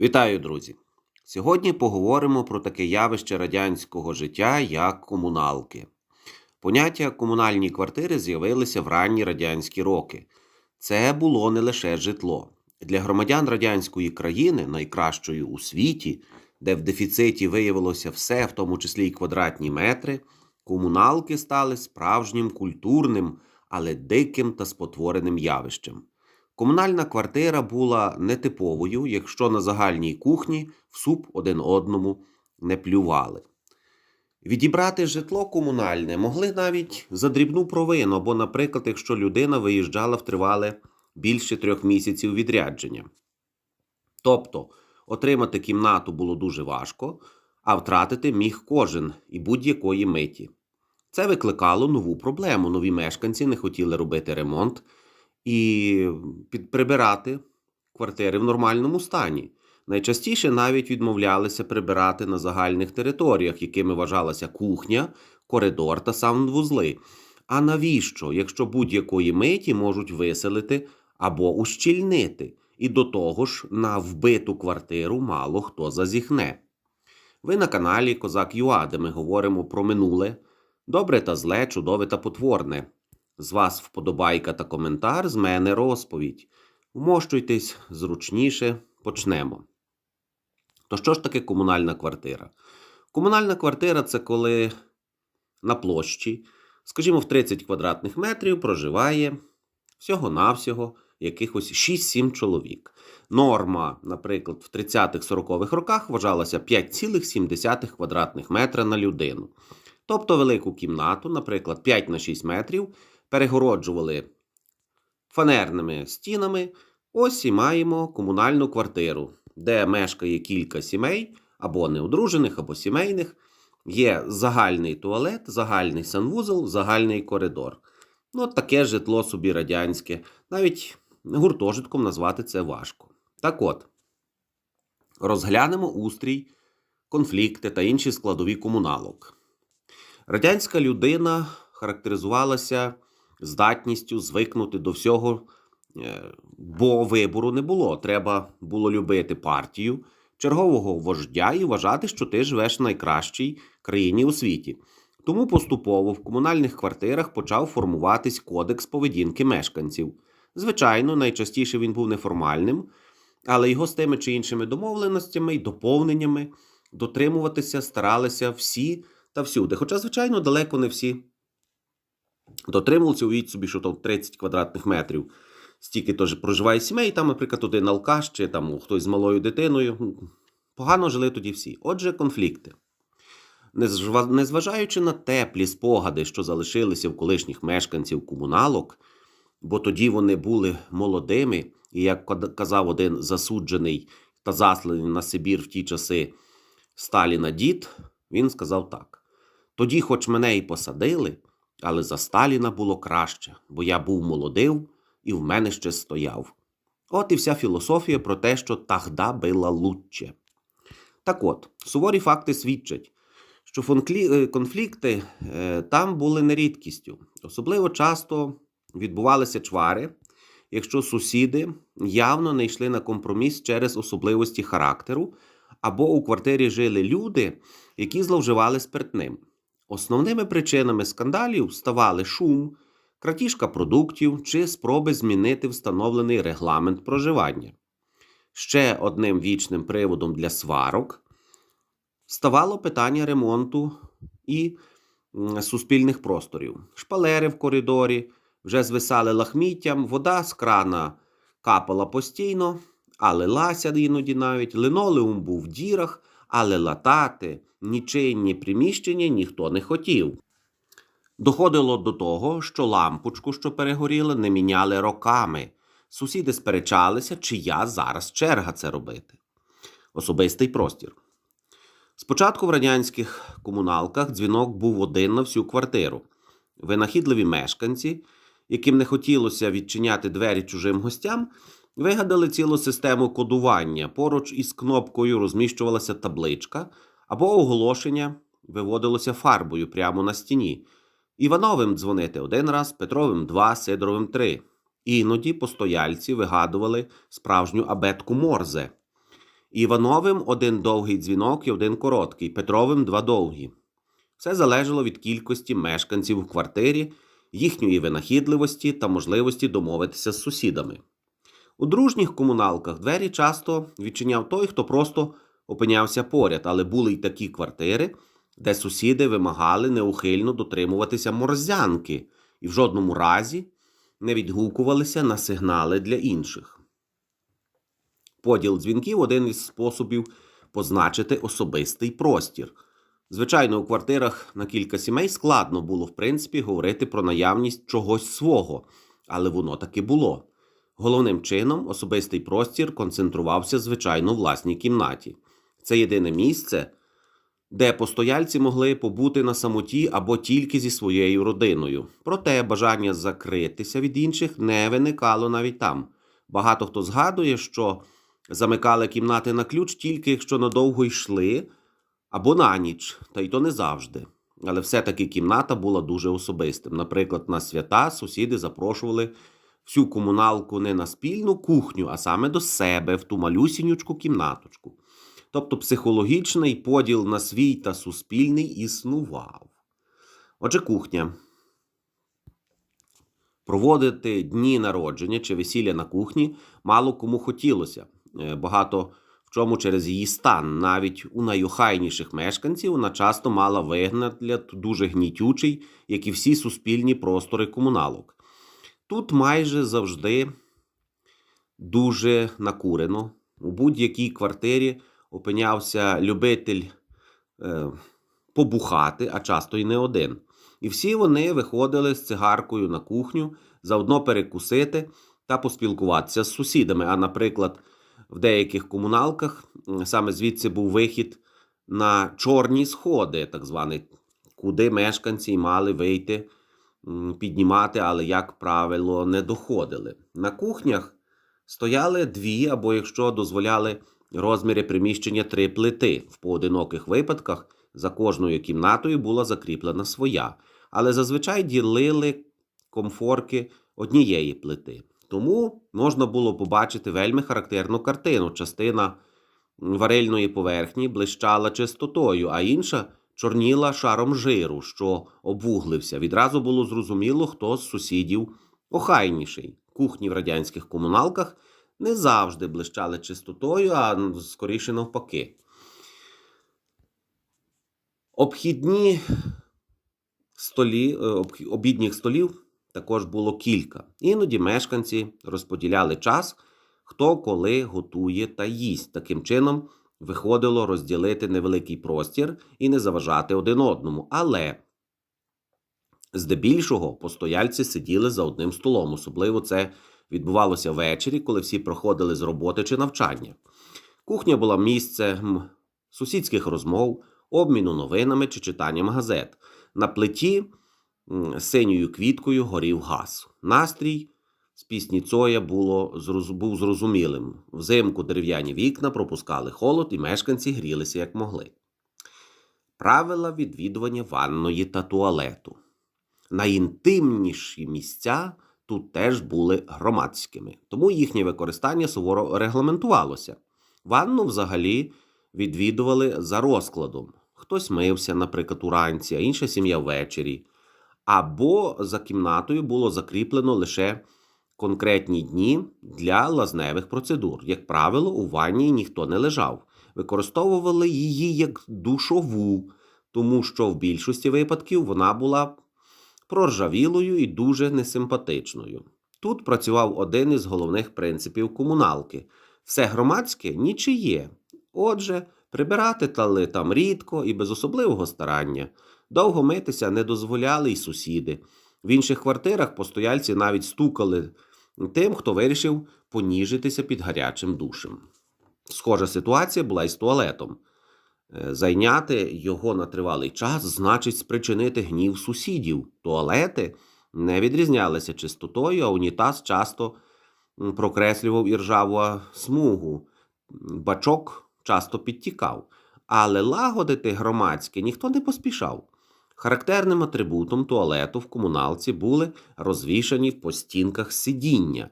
Вітаю, друзі! Сьогодні поговоримо про таке явище радянського життя, як комуналки. Поняття комунальні квартири з'явилися в ранні радянські роки. Це було не лише житло. Для громадян радянської країни, найкращої у світі, де в дефіциті виявилося все, в тому числі й квадратні метри, комуналки стали справжнім культурним, але диким та спотвореним явищем. Комунальна квартира була нетиповою, якщо на загальній кухні в суп один одному не плювали. Відібрати житло комунальне могли навіть за дрібну провину, або, наприклад, якщо людина виїжджала в тривале більше трьох місяців відрядження. Тобто отримати кімнату було дуже важко, а втратити міг кожен і будь-якої миті. Це викликало нову проблему. Нові мешканці не хотіли робити ремонт і прибирати квартири в нормальному стані. Найчастіше навіть відмовлялися прибирати на загальних територіях, якими вважалася кухня, коридор та санвузли. А навіщо, якщо будь-якої миті можуть виселити або ущільнити, і до того ж на вбиту квартиру мало хто зазіхне. Ви на каналі Козак Юа, де ми говоримо про минуле, добре та зле, чудове та потворне. З вас вподобайка та коментар, з мене розповідь. Вмощуйтесь зручніше, почнемо. То що ж таке комунальна квартира? Комунальна квартира це коли на площі, скажімо, в 30 квадратних метрів проживає всього-навсього якихось 6-7 чоловік. Норма, наприклад, в 30-40-х роках вважалася 5,7 квадратних метра на людину. Тобто велику кімнату, наприклад, 5 на 6 метрів, перегороджували фанерними стінами. Ось і маємо комунальну квартиру, де мешкає кілька сімей, або неодружених, або сімейних. Є загальний туалет, загальний санвузол, загальний коридор. Ну, таке житло собі радянське. Навіть гуртожитком назвати це важко. Так от, розглянемо устрій, конфлікти та інші складові комуналок. Радянська людина характеризувалася здатністю звикнути до всього, е, бо вибору не було. Треба було любити партію, чергового вождя і вважати, що ти живеш в найкращій країні у світі. Тому поступово в комунальних квартирах почав формуватись кодекс поведінки мешканців. Звичайно, найчастіше він був неформальним, але його з тими чи іншими домовленостями і доповненнями дотримуватися старалися всі та всюди. Хоча, звичайно, далеко не всі дотримувалися, уявіть собі, що там 30 квадратних метрів. Стільки теж проживає сімей, там, наприклад, один алкаш чи там хтось з малою дитиною. Погано жили тоді всі. Отже, конфлікти. Незважаючи на теплі спогади, що залишилися в колишніх мешканців комуналок, бо тоді вони були молодими, і, як казав один засуджений та засланий на Сибір в ті часи Сталіна дід, він сказав так: тоді, хоч мене і посадили, але за Сталіна було краще, бо я був молодив і в мене ще стояв. От і вся філософія про те, що тогда було лучше. Так от, суворі факти свідчать, що фонклі- е, конфлікти е, там були не рідкістю. Особливо часто відбувалися чвари, якщо сусіди явно не йшли на компроміс через особливості характеру, або у квартирі жили люди, які зловживали спиртним. Основними причинами скандалів ставали шум, крадіжка продуктів чи спроби змінити встановлений регламент проживання. Ще одним вічним приводом для сварок ставало питання ремонту і суспільних просторів. Шпалери в коридорі вже звисали лахміттям, вода з крана капала постійно, а лилася іноді навіть, линолеум був в дірах, але латати нічийні приміщення ніхто не хотів. Доходило до того, що лампочку, що перегоріла, не міняли роками. Сусіди сперечалися, чия зараз черга це робити. Особистий простір. Спочатку в радянських комуналках дзвінок був один на всю квартиру. Винахідливі мешканці, яким не хотілося відчиняти двері чужим гостям, вигадали цілу систему кодування. Поруч із кнопкою розміщувалася табличка або оголошення виводилося фарбою прямо на стіні. Івановим дзвонити один раз, Петровим два, Сидоровим три. Іноді постояльці вигадували справжню абетку Морзе. Івановим один довгий дзвінок і один короткий, Петровим два довгі. Все залежало від кількості мешканців у квартирі, їхньої винахідливості та можливості домовитися з сусідами. У дружніх комуналках двері часто відчиняв той, хто просто опинявся поряд, але були й такі квартири, де сусіди вимагали неухильно дотримуватися морзянки і в жодному разі не відгукувалися на сигнали для інших. Поділ дзвінків один із способів позначити особистий простір. Звичайно, у квартирах на кілька сімей складно було, в принципі, говорити про наявність чогось свого, але воно таки було. Головним чином особистий простір концентрувався, звичайно, в власній кімнаті. Це єдине місце, де постояльці могли побути на самоті або тільки зі своєю родиною. Проте бажання закритися від інших не виникало навіть там. Багато хто згадує, що замикали кімнати на ключ тільки якщо надовго йшли або на ніч, та й то не завжди. Але все-таки кімната була дуже особистим. Наприклад, на свята сусіди запрошували всю комуналку не на спільну кухню, а саме до себе в ту малюсінючку кімнаточку. Тобто психологічний поділ на свій та суспільний існував. Отже, кухня. Проводити дні народження чи весілля на кухні мало кому хотілося. Е, Багато в чому через її стан. Навіть у найохайніших мешканців вона часто мала вигляд дуже гнітючий, як і всі суспільні простори комуналок. Тут майже завжди дуже накурено. У будь-якій квартирі опинявся любитель е, побухати, а часто й не один. І всі вони виходили з цигаркою на кухню, заодно перекусити та поспілкуватися з сусідами. А, наприклад, в деяких комуналках саме звідси був вихід на чорні сходи, так званий, куди мешканці мали вийти піднімати, але, як правило, не доходили. На кухнях стояли дві, або якщо дозволяли розміри приміщення три плити. В поодиноких випадках за кожною кімнатою була закріплена своя, але зазвичай ділили комфорки однієї плити. Тому можна було побачити вельми характерну картину. Частина варильної поверхні блищала чистотою, а інша чорніла шаром жиру, що обвуглився. Відразу було зрозуміло, хто з сусідів охайніший. Кухні в радянських комуналках не завжди блищали чистотою, а скоріше навпаки. Обхідні столі, е, обідніх столів також було кілька. Іноді мешканці розподіляли час, хто коли готує та їсть. Таким чином виходило розділити невеликий простір і не заважати один одному. Але здебільшого постояльці сиділи за одним столом. Особливо це відбувалося ввечері, коли всі проходили з роботи чи навчання. Кухня була місцем сусідських розмов, обміну новинами чи читанням газет. На плиті синьою квіткою горів газ. Настрій з пісні Цоя було, був зрозумілим. Взимку дерев'яні вікна пропускали холод, і мешканці грілися як могли. Правила відвідування ванної та туалету. Найінтимніші місця тут теж були громадськими, тому їхнє використання суворо регламентувалося. Ванну взагалі відвідували за розкладом. Хтось мився, наприклад, уранці, а інша сім'я ввечері. Або за кімнатою було закріплено лише конкретні дні для лазневих процедур. Як правило, у ванні ніхто не лежав. Використовували її як душову, тому що в більшості випадків вона була проржавілою і дуже несимпатичною. Тут працював один із головних принципів комуналки: все громадське нічиє. Отже, прибирати тали там рідко і без особливого старання. Довго митися не дозволяли й сусіди. В інших квартирах постояльці навіть стукали тим, хто вирішив поніжитися під гарячим душем. Схожа ситуація була і з туалетом. Е, Зайняти його на тривалий час значить спричинити гнів сусідів. Туалети не відрізнялися чистотою, а унітаз часто прокреслював іржаву смугу. Бачок часто підтікав. Але лагодити громадське ніхто не поспішав. Характерним атрибутом туалету в комуналці були розвішані по стінках сидіння.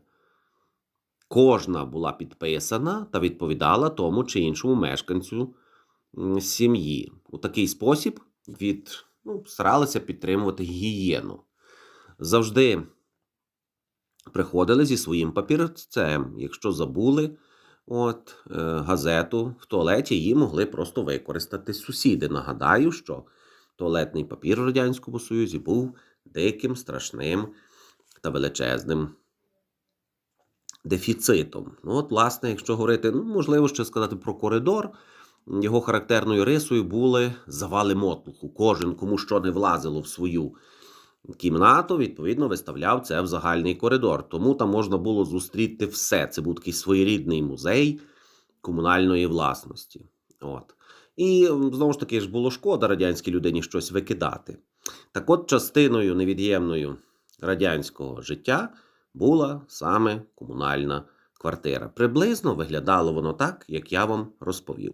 кожна була підписана та відповідала тому чи іншому мешканцю сім'ї. У такий спосіб від, ну, старалися підтримувати гігієну. Завжди приходили зі своїм папірцем. Якщо забули от, е, газету в туалеті, її могли просто використати сусіди. Нагадаю, що туалетний папір в Радянському Союзі був диким, страшним та величезним дефіцитом. Ну, от, власне, якщо говорити, ну, можливо, ще сказати про коридор, його характерною рисою були завали мотлуху. Кожен, кому що не влазило в свою кімнату, відповідно, виставляв це в загальний коридор. Тому там можна було зустріти все. Це був такий своєрідний музей комунальної власності. От. І знову ж таки ж було шкода радянській людині щось викидати. Так от, частиною невід'ємною радянського життя була саме комунальна квартира. Приблизно виглядало воно так, як я вам розповів.